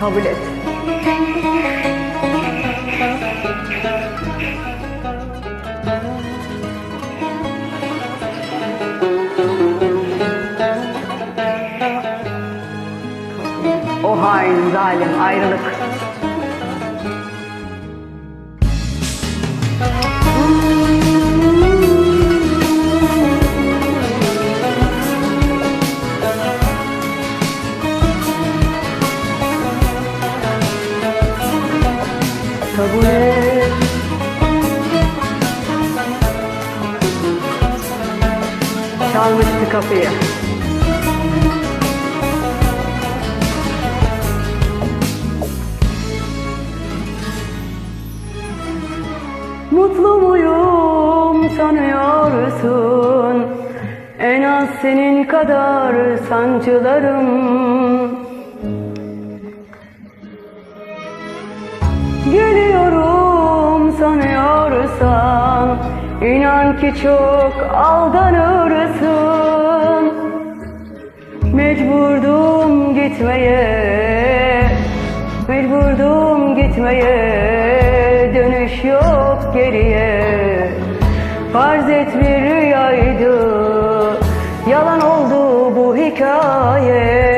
Kabul et. O hain, zalim, ayrılık. Kabul et. Çalmıştı kapıyı. Mutlu muyum sanıyorsun En az senin kadar sancılarım inan ki çok aldanırsın. Mecburdum gitmeye Mecburdum gitmeye. Dönüş yok geriye. Farz et bir rüyaydı Yalan oldu bu hikaye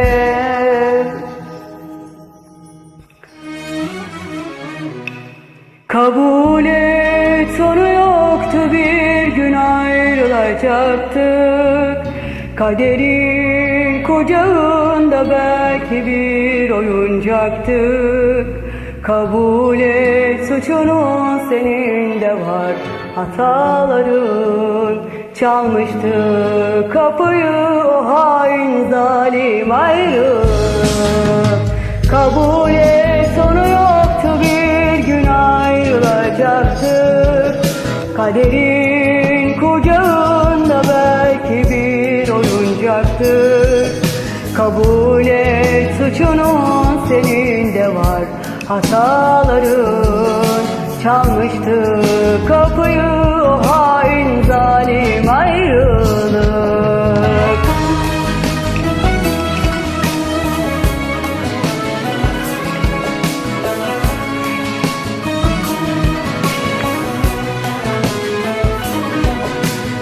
gün ayrılacaktık. Kaderin kucağında belki bir oyuncaktık. Kabul et suçunun senin de var. Hataların Çalmıştı kapıyı o hain zalim ayrılık. Kabul et sonu yoktu bir gün ayrılacaktık. Kaderin var hataların Çalmıştı kapıyı. O hain zalim ayrılık.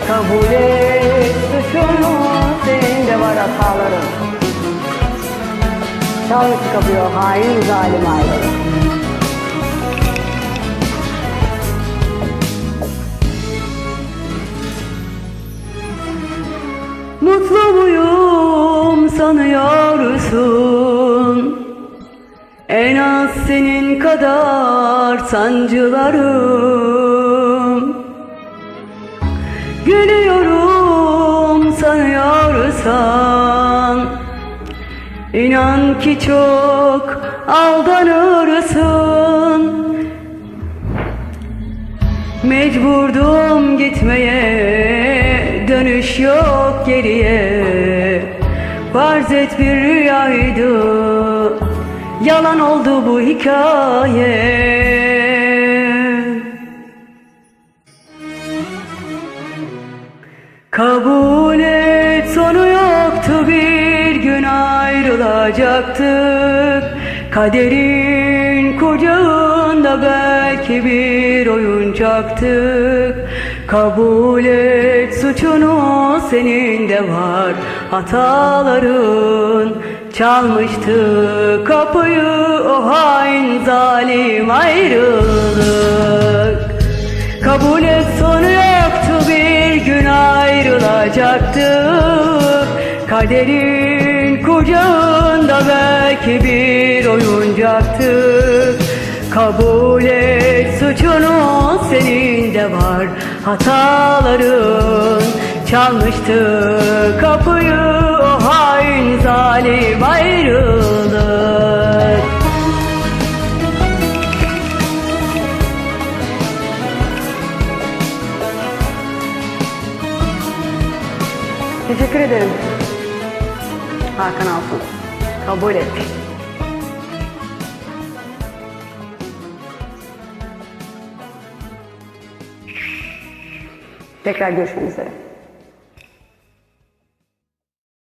Kabul et suçunu senin de var hataların Çalmış kapıyor hain zalim ayrılık Mutlu muyum sanıyorsun? En az senin kadar sancılarım. Gülüyorum sanıyorsan İnan ki çok aldanırsın. Mecburdum gitmeye Dönüş yok geriye. Farz et bir rüyaydı Yalan oldu bu hikaye. Kabul et sonu yoktu bir ayrılacaktık Kaderin kucağında belki bir oyuncaktık Kabul et suçunu senin de var. Hataların Çalmıştı kapıyı o hain zalim ayrılık. Kabul et sonu yoktu bir gün ayrılacaktık Kaderin kucağında belki bir oyuncaktık Kabul et suçunu senin de var. Hataların Çalmıştı kapıyı o hain zalim ayrılık Teşekkür ederim. Hakan Altun. Kabul et. Tekrar görüşmek üzere.